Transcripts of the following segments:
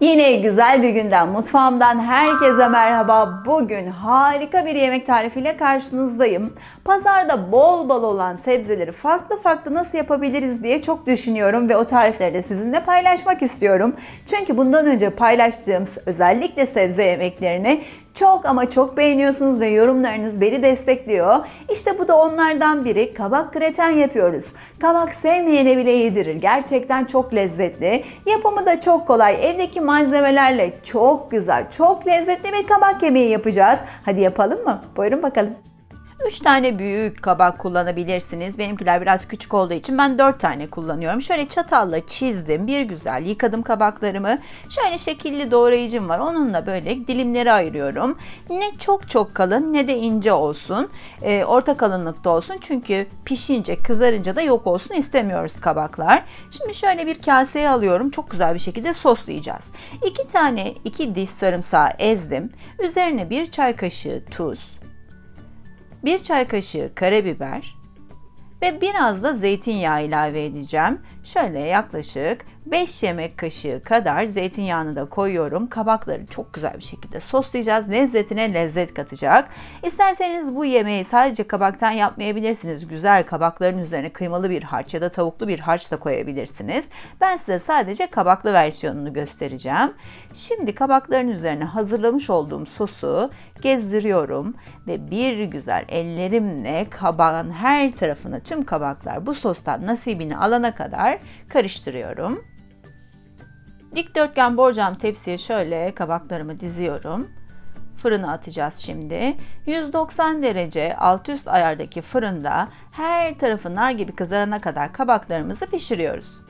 Yine güzel bir günden mutfağımdan herkese merhaba. Bugün harika bir yemek tarifiyle karşınızdayım. Pazarda bol bol olan sebzeleri farklı farklı nasıl yapabiliriz diye çok düşünüyorum ve o tarifleri de sizinle paylaşmak istiyorum. Çünkü bundan önce paylaştığım özellikle sebze yemeklerini çok ama çok beğeniyorsunuz ve yorumlarınız beni destekliyor. İşte bu da onlardan biri. Kabak kreten yapıyoruz. Kabak sevmeyene bile yedirir. Gerçekten çok lezzetli. Yapımı da çok kolay. Evdeki malzemelerle çok güzel, çok lezzetli bir kabak yemeği yapacağız. Hadi yapalım mı? Buyurun bakalım. 3 tane büyük kabak kullanabilirsiniz. Benimkiler biraz küçük olduğu için ben 4 tane kullanıyorum. Şöyle çatalla çizdim. Bir güzel yıkadım kabaklarımı. Şöyle şekilli doğrayıcım var. Onunla böyle dilimleri ayırıyorum. Ne çok çok kalın ne de ince olsun. Ee, orta kalınlıkta olsun. Çünkü pişince kızarınca da yok olsun istemiyoruz kabaklar. Şimdi şöyle bir kaseye alıyorum. Çok güzel bir şekilde soslayacağız. 2 tane 2 diş sarımsağı ezdim. Üzerine 1 çay kaşığı tuz, 1 çay kaşığı karabiber ve biraz da zeytinyağı ilave edeceğim. Şöyle yaklaşık 5 yemek kaşığı kadar zeytinyağını da koyuyorum. Kabakları çok güzel bir şekilde soslayacağız. Lezzetine lezzet katacak. İsterseniz bu yemeği sadece kabaktan yapmayabilirsiniz. Güzel kabakların üzerine kıymalı bir harç ya da tavuklu bir harç da koyabilirsiniz. Ben size sadece kabaklı versiyonunu göstereceğim. Şimdi kabakların üzerine hazırlamış olduğum sosu gezdiriyorum ve bir güzel ellerimle kabağın her tarafına tüm kabaklar bu sostan nasibini alana kadar karıştırıyorum. Dikdörtgen borcam tepsiye şöyle kabaklarımı diziyorum. Fırına atacağız şimdi. 190 derece alt üst ayardaki fırında her tarafı nar gibi kızarana kadar kabaklarımızı pişiriyoruz.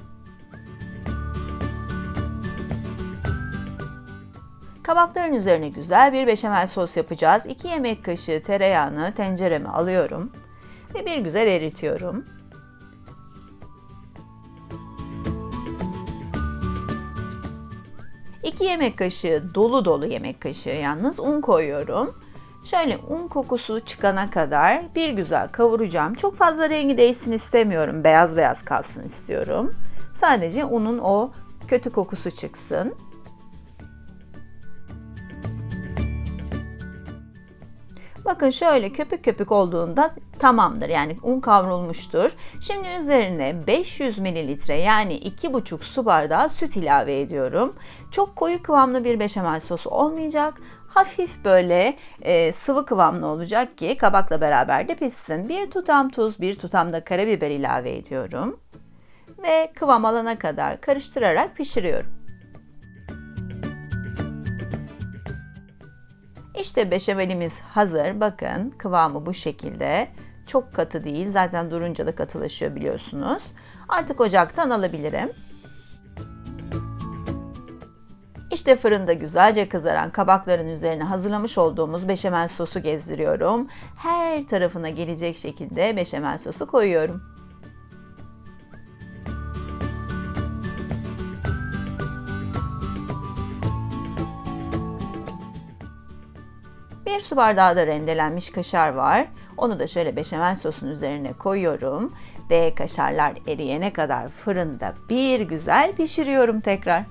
Kabakların üzerine güzel bir beşamel sos yapacağız. 2 yemek kaşığı tereyağını tencereme alıyorum ve bir güzel eritiyorum. 2 yemek kaşığı dolu dolu yemek kaşığı yalnız un koyuyorum. Şöyle un kokusu çıkana kadar bir güzel kavuracağım. Çok fazla rengi değişsin istemiyorum. Beyaz beyaz kalsın istiyorum. Sadece unun o kötü kokusu çıksın. Bakın şöyle köpük köpük olduğunda tamamdır. Yani un kavrulmuştur. Şimdi üzerine 500 mililitre yani 2,5 su bardağı süt ilave ediyorum. Çok koyu kıvamlı bir beşamel sosu olmayacak. Hafif böyle e, sıvı kıvamlı olacak ki kabakla beraber de pişsin. Bir tutam tuz, bir tutam da karabiber ilave ediyorum. Ve kıvam alana kadar karıştırarak pişiriyorum. İşte beşamelimiz hazır. Bakın kıvamı bu şekilde. Çok katı değil. Zaten durunca da katılaşıyor biliyorsunuz. Artık ocaktan alabilirim. İşte fırında güzelce kızaran kabakların üzerine hazırlamış olduğumuz beşamel sosu gezdiriyorum. Her tarafına gelecek şekilde beşamel sosu koyuyorum. Bir su bardağı da rendelenmiş kaşar var. Onu da şöyle beşamel sosun üzerine koyuyorum ve kaşarlar eriyene kadar fırında bir güzel pişiriyorum tekrar.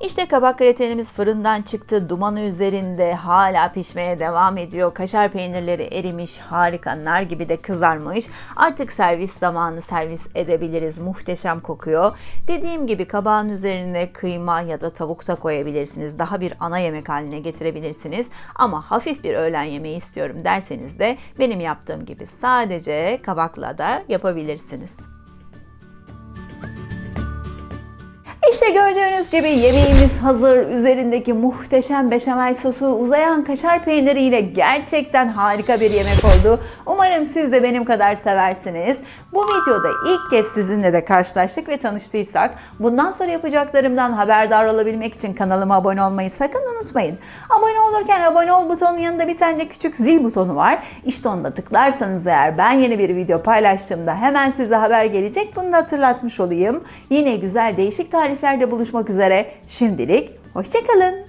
İşte kabak gratenimiz fırından çıktı. Dumanı üzerinde hala pişmeye devam ediyor. Kaşar peynirleri erimiş, harika nar gibi de kızarmış. Artık servis zamanı servis edebiliriz. Muhteşem kokuyor. Dediğim gibi kabağın üzerine kıyma ya da tavuk da koyabilirsiniz. Daha bir ana yemek haline getirebilirsiniz. Ama hafif bir öğlen yemeği istiyorum derseniz de benim yaptığım gibi sadece kabakla da yapabilirsiniz. İşte gördüğünüz gibi yemeğimiz hazır. Üzerindeki muhteşem beşamel sosu uzayan kaşar peyniriyle gerçekten harika bir yemek oldu. Umarım siz de benim kadar seversiniz. Bu videoda ilk kez sizinle de karşılaştık ve tanıştıysak bundan sonra yapacaklarımdan haberdar olabilmek için kanalıma abone olmayı sakın unutmayın. Abone olurken abone ol butonunun yanında bir tane de küçük zil butonu var. İşte onu da tıklarsanız eğer ben yeni bir video paylaştığımda hemen size haber gelecek. Bunu da hatırlatmış olayım. Yine güzel değişik tariflerde buluşmak üzere. Şimdilik hoşçakalın.